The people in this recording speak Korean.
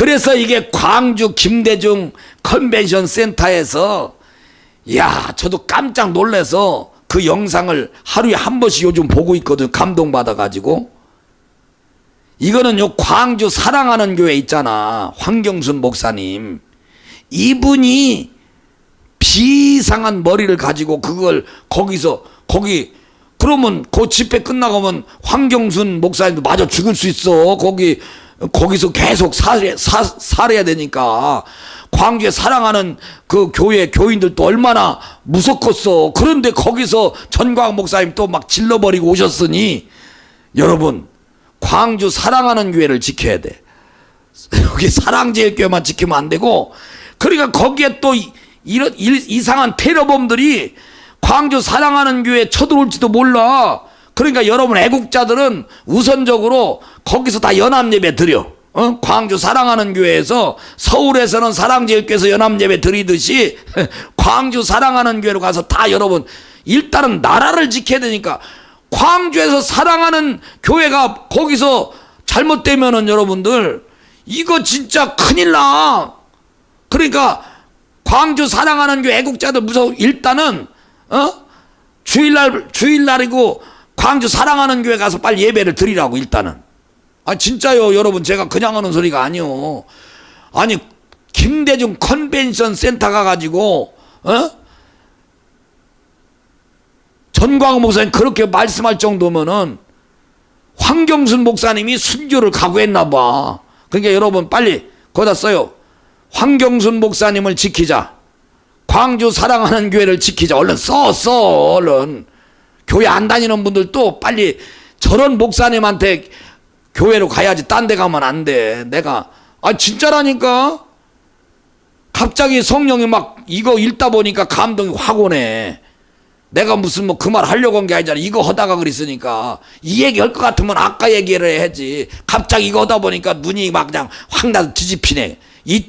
그래서 이게 광주 김대중 컨벤션 센터에서 야 저도 깜짝 놀래서 그 영상을 하루에 한 번씩 요즘 보고 있거든 감동받아 가지고. 이거는 요 광주 사랑하는 교회 있잖아 황경순 목사님. 이분이 비상한 머리를 가지고 그걸 거기서 거기 그러면 그 집회 끝나가면 황경순 목사님도 마저 죽을 수 있어 거기 거기서 계속 살해 사, 살해야 되니까. 광주에 사랑하는 그 교회 교인들도 얼마나 무섭겠어. 그런데 거기서 전광 목사님 또 막 질러버리고 오셨으니 여러분 광주 사랑하는 교회를 지켜야 돼. 여기 사랑제일교회만 지키면 안 되고 그러니까 거기에 또 이- 이런 일- 이상한 테러범들이 광주 사랑하는 교회 쳐들어올지도 몰라. 그러니까 여러분 애국자들은 우선적으로 거기서 다 연합 예배 드려. 어? 광주 사랑하는 교회에서 서울에서는 사랑제일교회에서 연합 예배 드리듯이 광주 사랑하는 교회로 가서 다 여러분 일단은 나라를 지켜야 되니까 광주에서 사랑하는 교회가 거기서 잘못되면은 여러분들 이거 진짜 큰일 나. 그러니까 광주 사랑하는 교회 애국자들 무서워 일단은 어 주일날 주일날이고 광주 사랑하는 교회 가서 빨리 예배를 드리라고 일단은 아 진짜요 여러분 제가 그냥 하는 소리가 아니요 아니 김대중 컨벤션 센터 가가지고 어 전광호 목사님 그렇게 말씀할 정도면은 황경순 목사님이 순교를 각오했나 봐. 그러니까 여러분 빨리 거기다 써요. 황경순 목사님을 지키자. 광주 사랑하는 교회를 지키자. 얼른 써, 써, 얼른. 교회 안 다니는 분들도 빨리 저런 목사님한테 교회로 가야지. 딴 데 가면 안 돼. 내가, 아, 진짜라니까? 갑자기 성령이 막 이거 읽다 보니까 감동이 확 오네. 내가 무슨 뭐 그 말 하려고 한 게 아니잖아. 이거 하다가 그랬으니까. 이 얘기 할 것 같으면 아까 얘기를 해야지. 갑자기 이거 하다 보니까 눈이 막 그냥 확 나서 뒤집히네. 이